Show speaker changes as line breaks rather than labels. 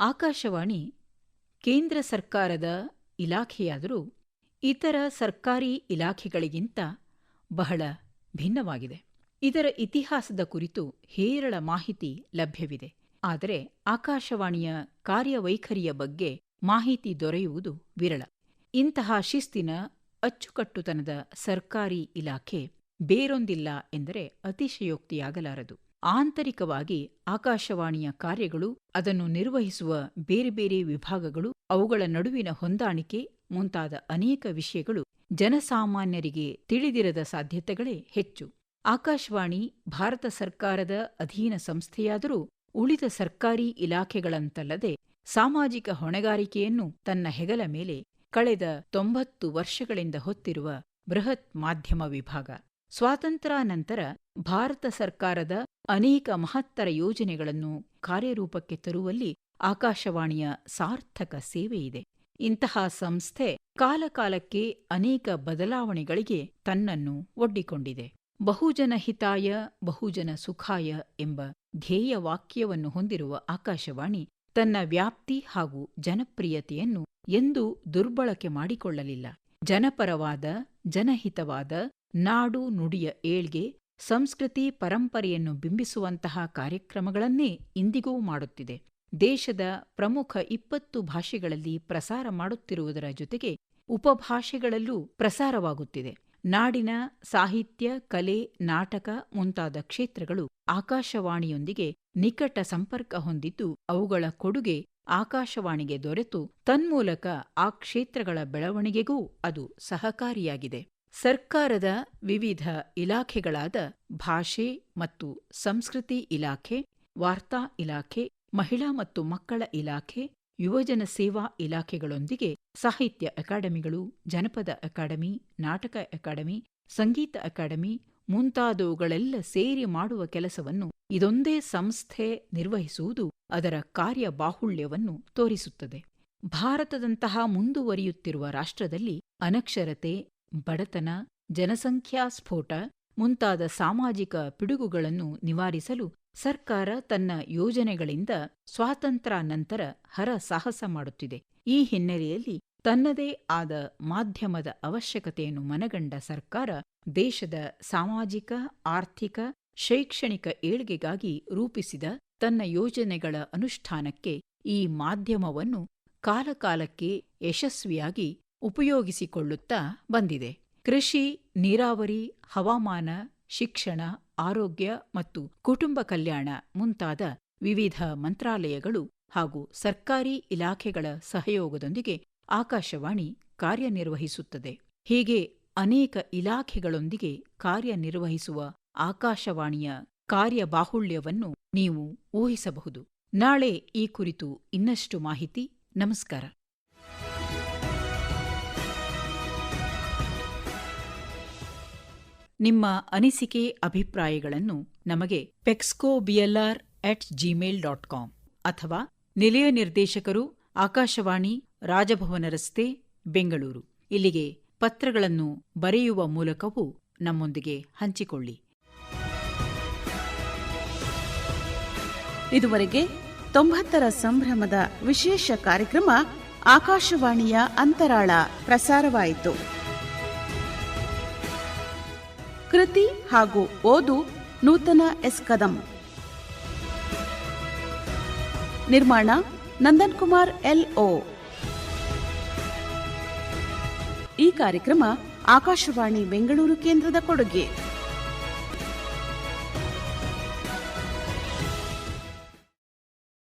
ಆಕಾಶವಾಣಿ, ಕೇಂದ್ರ ಸರ್ಕಾರದ ಇಲಾಖೆಯಾದರೂ ಇತರ ಸರ್ಕಾರಿ ಇಲಾಖೆಗಳಿಗಿಂತ ಬಹಳ ಭಿನ್ನವಾಗಿದೆ. ಇದರ ಇತಿಹಾಸದ ಕುರಿತು ಹೇರಳ ಮಾಹಿತಿ ಲಭ್ಯವಿದೆ. ಆದರೆ ಆಕಾಶವಾಣಿಯ ಕಾರ್ಯವೈಖರಿಯ ಬಗ್ಗೆ ಮಾಹಿತಿ ದೊರೆಯುವುದು ವಿರಳ. ಇಂತಹ ಶಿಸ್ತಿನ ಅಚ್ಚುಕಟ್ಟುತನದ ಸರ್ಕಾರಿ ಇಲಾಖೆ ಬೇರೊಂದಿಲ್ಲ ಎಂದರೆ ಅತಿಶಯೋಕ್ತಿಯಾಗಲಾರದು. ಆಂತರಿಕವಾಗಿ ಆಕಾಶವಾಣಿಯ ಕಾರ್ಯಗಳು, ಅದನ್ನು ನಿರ್ವಹಿಸುವ ಬೇರೆ ಬೇರೆ ವಿಭಾಗಗಳು, ಅವುಗಳ ನಡುವಿನ ಹೊಂದಾಣಿಕೆ ಮುಂತಾದ ಅನೇಕ ವಿಷಯಗಳು ಜನಸಾಮಾನ್ಯರಿಗೆ ತಿಳಿದಿರದ ಸಾಧ್ಯತೆಗಳೇ ಹೆಚ್ಚು. ಆಕಾಶವಾಣಿ ಭಾರತ ಸರ್ಕಾರದ ಅಧೀನ ಸಂಸ್ಥೆಯಾದರೂ ಉಳಿದ ಸರ್ಕಾರಿ ಇಲಾಖೆಗಳಂತಲ್ಲದೆ ಸಾಮಾಜಿಕ ಹೊಣೆಗಾರಿಕೆಯನ್ನು ತನ್ನ ಹೆಗಲ ಮೇಲೆ ಕಳೆದ ತೊಂಬತ್ತು ವರ್ಷಗಳಿಂದ ಹೊತ್ತಿರುವ ಬೃಹತ್ ಮಾಧ್ಯಮ ವಿಭಾಗ. ಸ್ವಾತಂತ್ರ್ಯಾನಂತರ ಭಾರತ ಸರ್ಕಾರದ ಅನೇಕ ಮಹತ್ತರ ಯೋಜನೆಗಳನ್ನು ಕಾರ್ಯರೂಪಕ್ಕೆ ತರುವಲ್ಲಿ ಆಕಾಶವಾಣಿಯ ಸಾರ್ಥಕ ಸೇವೆಯಿದೆ. ಇಂತಹ ಸಂಸ್ಥೆ ಕಾಲಕಾಲಕ್ಕೆ ಅನೇಕ ಬದಲಾವಣೆಗಳಿಗೆ ತನ್ನನ್ನು ಒಡ್ಡಿಕೊಂಡಿದೆ. ಬಹುಜನ ಹಿತಾಯ, ಬಹುಜನ ಸುಖಾಯ ಎಂಬ ಧ್ಯೇಯ ವಾಕ್ಯವನ್ನು ಹೊಂದಿರುವ ಆಕಾಶವಾಣಿ ತನ್ನ ವ್ಯಾಪ್ತಿ ಹಾಗೂ ಜನಪ್ರಿಯತೆಯನ್ನು ಎಂದೂ ದುರ್ಬಳಕೆ ಮಾಡಿಕೊಳ್ಳಲಿಲ್ಲ. ಜನಪರವಾದ, ಜನಹಿತವಾದ ನಾಡು ನುಡಿಯ ಏಳ್ಗೆ ಸಂಸ್ಕೃತಿ ಪರಂಪರೆಯನ್ನು ಬಿಂಬಿಸುವಂತಹ ಕಾರ್ಯಕ್ರಮಗಳನ್ನೇ ಇಂದಿಗೂ ಮಾಡುತ್ತಿದೆ. ದೇಶದ ಪ್ರಮುಖ ಇಪ್ಪತ್ತು ಭಾಷೆಗಳಲ್ಲಿ ಪ್ರಸಾರ ಮಾಡುತ್ತಿರುವುದರ ಜೊತೆಗೆ ಉಪಭಾಷೆಗಳಲ್ಲೂ ಪ್ರಸಾರವಾಗುತ್ತಿದೆ. ನಾಡಿನ ಸಾಹಿತ್ಯ, ಕಲೆ, ನಾಟಕ ಮುಂತಾದ ಕ್ಷೇತ್ರಗಳು ಆಕಾಶವಾಣಿಯೊಂದಿಗೆ ನಿಕಟ ಸಂಪರ್ಕ ಹೊಂದಿದ್ದು, ಅವುಗಳ ಕೊಡುಗೆ ಆಕಾಶವಾಣಿಗೆ ದೊರೆತು, ತನ್ಮೂಲಕ ಆ ಕ್ಷೇತ್ರಗಳ ಬೆಳವಣಿಗೆಗೂ ಅದು ಸಹಕಾರಿಯಾಗಿದೆ. ಸರ್ಕಾರದ ವಿವಿಧ ಇಲಾಖೆಗಳಾದ ಭಾಷೆ ಮತ್ತು ಸಂಸ್ಕೃತಿ ಇಲಾಖೆ, ವಾರ್ತಾ ಇಲಾಖೆ, ಮಹಿಳಾ ಮತ್ತು ಮಕ್ಕಳ ಇಲಾಖೆ, ಯುವಜನ ಸೇವಾ ಇಲಾಖೆಗಳೊಂದಿಗೆ ಸಾಹಿತ್ಯ ಅಕಾಡೆಮಿಗಳು, ಜನಪದ ಅಕಾಡೆಮಿ, ನಾಟಕ ಅಕಾಡೆಮಿ, ಸಂಗೀತ ಅಕಾಡೆಮಿ ಮುಂತಾದವುಗಳೆಲ್ಲ ಸೇರಿ ಮಾಡುವ ಕೆಲಸವನ್ನು ಇದೊಂದೇ ಸಂಸ್ಥೆ ನಿರ್ವಹಿಸುವುದು ಅದರ ಕಾರ್ಯ ಬಾಹುಳ್ಯವನ್ನು ತೋರಿಸುತ್ತದೆ. ಭಾರತದಂತಹ ಮುಂದುವರಿಯುತ್ತಿರುವ ರಾಷ್ಟ್ರದಲ್ಲಿ ಅನಕ್ಷರತೆ ಬಡತನ, ಜನಸಂಖ್ಯಾ ಸ್ಫೋಟ ಮುಂತಾದ ಸಾಮಾಜಿಕ ಪಿಡುಗುಗಳನ್ನು ನಿವಾರಿಸಲು ಸರ್ಕಾರ ತನ್ನ ಯೋಜನೆಗಳಿಂದ ಸ್ವಾತಂತ್ರ್ಯಾನಂತರ ಹರ ಸಾಹಸ ಮಾಡುತ್ತಿದೆ. ಈ ಹಿನ್ನೆಲೆಯಲ್ಲಿ ತನ್ನದೇ ಆದ ಮಾಧ್ಯಮದ ಅವಶ್ಯಕತೆಯನ್ನು ಮನಗಂಡ ಸರ್ಕಾರ ದೇಶದ ಸಾಮಾಜಿಕ, ಆರ್ಥಿಕ, ಶೈಕ್ಷಣಿಕ ಏಳ್ಗೆಗಾಗಿ ರೂಪಿಸಿದ ತನ್ನ ಯೋಜನೆಗಳ ಅನುಷ್ಠಾನಕ್ಕೆ ಈ ಮಾಧ್ಯಮವನ್ನು ಕಾಲಕಾಲಕ್ಕೆ ಯಶಸ್ವಿಯಾಗಿ ಉಪಯೋಗಿಸಿಕೊಳ್ಳುತ್ತಾ ಬಂದಿದೆ. ಕೃಷಿ, ನೀರಾವರಿ, ಹವಾಮಾನ, ಶಿಕ್ಷಣ, ಆರೋಗ್ಯ ಮತ್ತು ಕುಟುಂಬ ಕಲ್ಯಾಣ ಮುಂತಾದ ವಿವಿಧ ಮಂತ್ರಾಲಯಗಳು ಹಾಗೂ ಸರ್ಕಾರಿ ಇಲಾಖೆಗಳ ಸಹಯೋಗದೊಂದಿಗೆ ಆಕಾಶವಾಣಿ ಕಾರ್ಯನಿರ್ವಹಿಸುತ್ತದೆ. ಹೀಗೆ ಅನೇಕ ಇಲಾಖೆಗಳೊಂದಿಗೆ ಕಾರ್ಯನಿರ್ವಹಿಸುವ ಆಕಾಶವಾಣಿಯ ಕಾರ್ಯಬಾಹುಳ್ಯವನ್ನು ನೀವು ಊಹಿಸಬಹುದು. ನಾಳೆ ಈ ಕುರಿತು ಇನ್ನಷ್ಟು ಮಾಹಿತಿ. ನಮಸ್ಕಾರ. ನಿಮ್ಮ ಅನಿಸಿಕೆ ಅಭಿಪ್ರಾಯಗಳನ್ನು ನಮಗೆ pexco BLR at Gmail dot com ಅಥವಾ ನಿಲಯ ನಿರ್ದೇಶಕರು, ಆಕಾಶವಾಣಿ, ರಾಜಭವನ ರಸ್ತೆ, ಬೆಂಗಳೂರು. ಇಲ್ಲಿಗೆ ಪತ್ರಗಳನ್ನು ಬರೆಯುವ ಮೂಲಕವೂ ನಮ್ಮೊಂದಿಗೆ ಹಂಚಿಕೊಳ್ಳಿ.
ಇದುವರೆಗೆ ತೊಂಬತ್ತರ ಸಂಭ್ರಮದ ವಿಶೇಷ ಕಾರ್ಯಕ್ರಮ ಆಕಾಶವಾಣಿಯ ಅಂತರಾಳ ಪ್ರಸಾರವಾಯಿತು. ಕೃತಿ ಹಾಗೂ ಓದು ನೂತನ ಎಸ್ ಕದಂ. ನಿರ್ಮಾಣ ನಂದನ್ ಕುಮಾರ್ ಎಲ್ ಓ ಈ ಕಾರ್ಯಕ್ರಮ ಆಕಾಶವಾಣಿ ಬೆಂಗಳೂರು ಕೇಂದ್ರದ ಕೊಡುಗೆ.